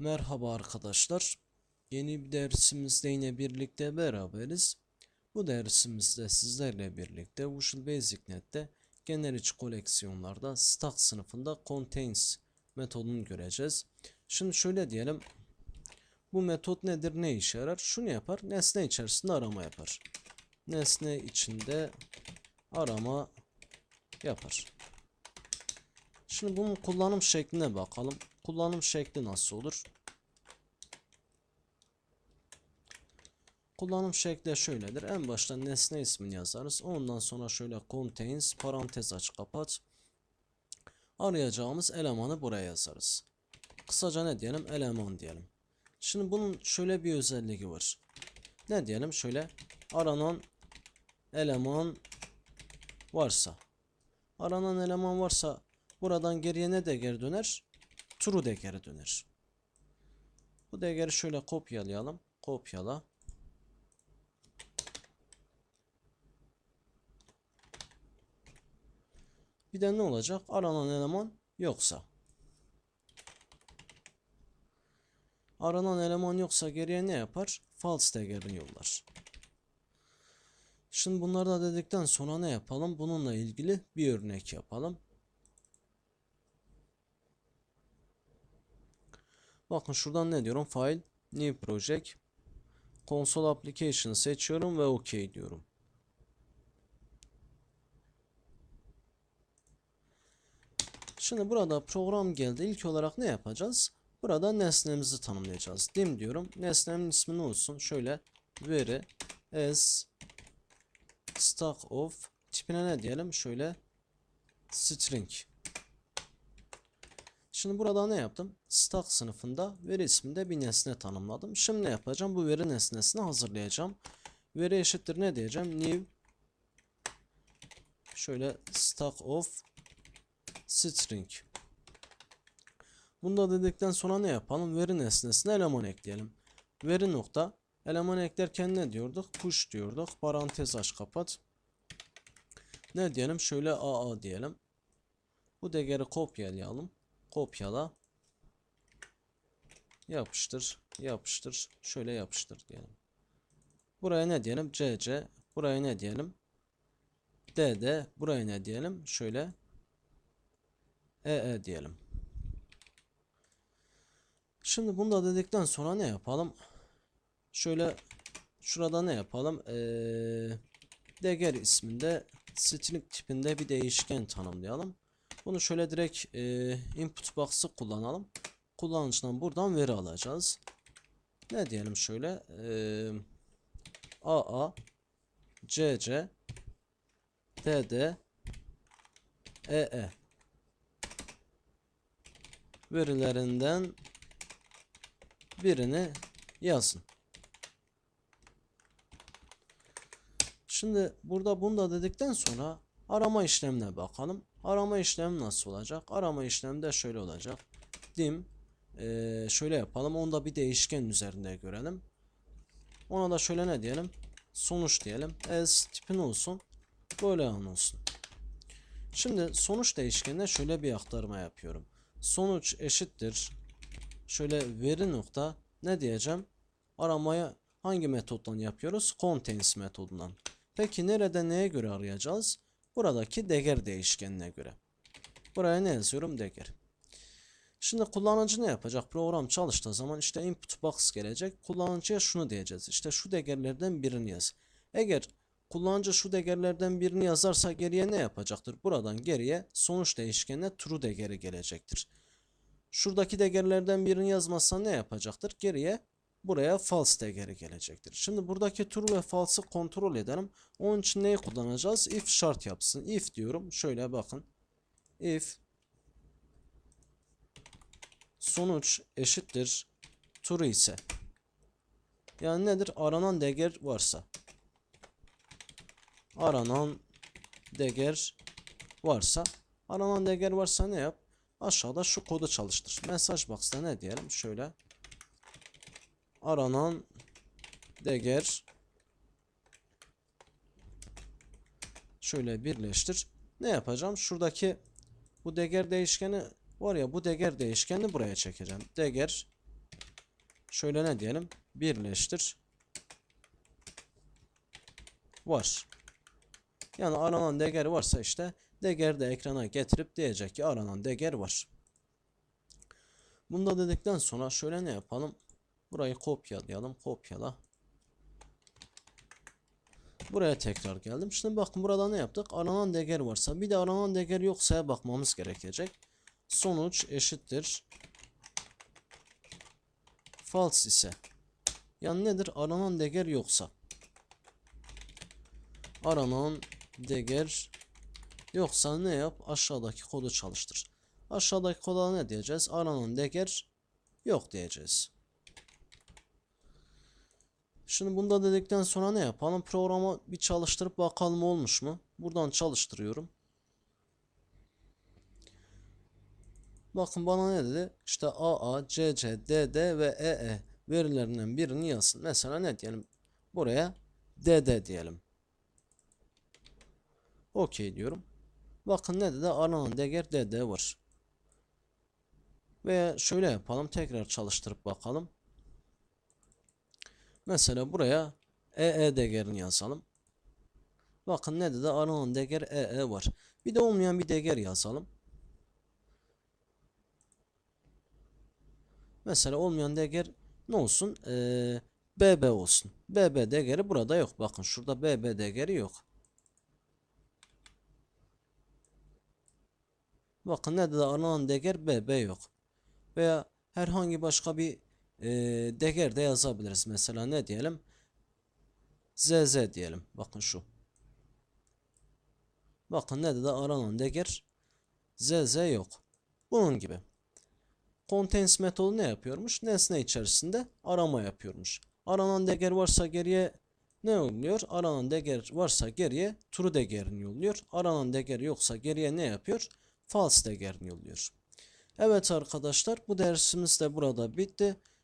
Merhaba arkadaşlar. Yeni bir dersimizde yine birlikte beraberiz. Bu dersimizde sizlerle birlikte Visual Basic Net'te genel iç koleksiyonlarda stack sınıfında contains metodunu göreceğiz. Şimdi şöyle diyelim. Bu metot nedir? Ne işe yarar? Şunu yapar. Nesne içerisinde arama yapar. Nesne içinde arama yapar. Şimdi bunun kullanım şekline bakalım. Kullanım şekli nasıl olur? Kullanım şekli şöyledir. En başta nesne ismini yazarız. Ondan sonra şöyle contains parantez aç kapat. Arayacağımız elemanı buraya yazarız. Kısaca ne diyelim? Eleman diyelim. Şimdi bunun şöyle bir özelliği var. Ne diyelim? Şöyle aranan eleman varsa. Aranan eleman varsa buradan geriye ne değer döner? True değeri döner. Bu değeri şöyle kopyalayalım. Kopyala. Bir de ne olacak? Aranan eleman yoksa. Aranan eleman yoksa geriye ne yapar? False değerini yollar. Şimdi bunları da dedikten sonra ne yapalım? Bununla ilgili bir örnek yapalım. Bakın şuradan ne diyorum? File, New Project, Console Application seçiyorum ve OK diyorum. Şimdi burada program geldi. İlk olarak ne yapacağız? Burada nesnemizi tanımlayacağız. Dim diyorum. Nesnemin ismi ne olsun? Şöyle veri as stack of tipine ne diyelim? Şöyle string. Şimdi burada ne yaptım? Stack sınıfında veri isminde bir nesne tanımladım. Şimdi ne yapacağım? Bu veri nesnesini hazırlayacağım. Veri eşittir ne diyeceğim? New şöyle stack of string. Bunu da dedikten sonra ne yapalım? Veri nesnesine eleman ekleyelim. Veri nokta eleman eklerken ne diyorduk? Push diyorduk. Parantez aç kapat. Ne diyelim? Şöyle AA diyelim. Bu değeri kopyalayalım. Kopyala. Yapıştır. Yapıştır. Şöyle yapıştır diyelim. Buraya ne diyelim? CC. Buraya ne diyelim? DD. Buraya ne diyelim? Şöyle EE diyelim. Şimdi bunu da dedikten sonra ne yapalım? Şöyle şurada ne yapalım? Ee, Deger isminde string tipinde bir değişken tanımlayalım. Bunu şöyle direkt e, input box'ı kullanalım. Kullanıcıdan buradan veri alacağız. Ne diyelim şöyle? E, AA CC DD EE verilerinden birini yazın. Şimdi burada bunu da dedikten sonra arama işlemine bakalım. Arama işlemi nasıl olacak? Arama işlemi de şöyle olacak. Dim eee, şöyle yapalım. Onu da bir değişken üzerinde görelim. Ona da şöyle ne diyelim? Sonuç diyelim. As tipin olsun. Boolean olsun. Şimdi sonuç değişkenine şöyle bir aktarma yapıyorum. Sonuç eşittir. Şöyle veri nokta ne diyeceğim? Aramaya hangi metottan yapıyoruz? Contains metodundan. Peki nerede neye göre arayacağız? Buradaki değer değişkenine göre. Buraya ne yazıyorum? Değer. Şimdi kullanıcı ne yapacak? Program çalıştığı zaman işte input box gelecek. Kullanıcıya şunu diyeceğiz. İşte şu değerlerden birini yaz. Eğer kullanıcı şu değerlerden birini yazarsa geriye ne yapacaktır? Buradan geriye sonuç değişkenine true değeri gelecektir. Şuradaki değerlerden birini yazmazsa ne yapacaktır? Geriye buraya false değeri gelecektir. Şimdi buradaki true ve false'ı kontrol edelim. Onun için neyi kullanacağız? If şart yapsın. If diyorum. Şöyle bakın. If sonuç eşittir true ise yani nedir? Aranan değer varsa aranan değer varsa aranan değer varsa ne yap? Aşağıda şu kodu çalıştır. Mesaj box'ta ne diyelim? Şöyle aranan değer şöyle birleştir. Ne yapacağım? Şuradaki bu değer değişkeni var ya bu değer değişkeni buraya çekeceğim. Değer şöyle ne diyelim? Birleştir. Var. Yani aranan değer varsa işte değeri de ekrana getirip diyecek ki aranan değer var. Bunda dedikten sonra şöyle ne yapalım? Burayı kopyalayalım. Kopyala. Buraya tekrar geldim. Şimdi bakın burada ne yaptık? Aranan değer varsa bir de aranan değer yoksa bakmamız gerekecek. Sonuç eşittir. False ise. Yani nedir? Aranan değer yoksa. Aranan değer yoksa ne yap? Aşağıdaki kodu çalıştır. Aşağıdaki koda ne diyeceğiz? Aranan değer yok diyeceğiz. Şimdi bunda dedikten sonra ne yapalım? Programı bir çalıştırıp bakalım olmuş mu? Buradan çalıştırıyorum. Bakın bana ne dedi? İşte AA, CC, DD ve EE verilerinden birini yazsın. Mesela ne diyelim? Buraya DD diyelim. OK diyorum. Bakın ne dedi? Aranan değer DD var. Veya şöyle yapalım. Tekrar çalıştırıp bakalım. Mesela buraya EE değerini yazalım. Bakın ne dedi? Aranan değer EE var. Bir de olmayan bir değer yazalım. Mesela olmayan değer ne olsun? Ee, BB olsun. BB değeri burada yok. Bakın şurada BB değeri yok. Bakın ne dedi? Aranan değer BB yok. Veya herhangi başka bir e, değer de yazabiliriz. Mesela ne diyelim? ZZ diyelim. Bakın şu. Bakın ne dedi? Aranan değer ZZ yok. Bunun gibi. Contains metodu ne yapıyormuş? Nesne içerisinde arama yapıyormuş. Aranan değer varsa geriye ne oluyor? Aranan değer varsa geriye true değerini yolluyor. Aranan değer yoksa geriye ne yapıyor? False değerini yolluyor. Evet arkadaşlar bu dersimiz de burada bitti.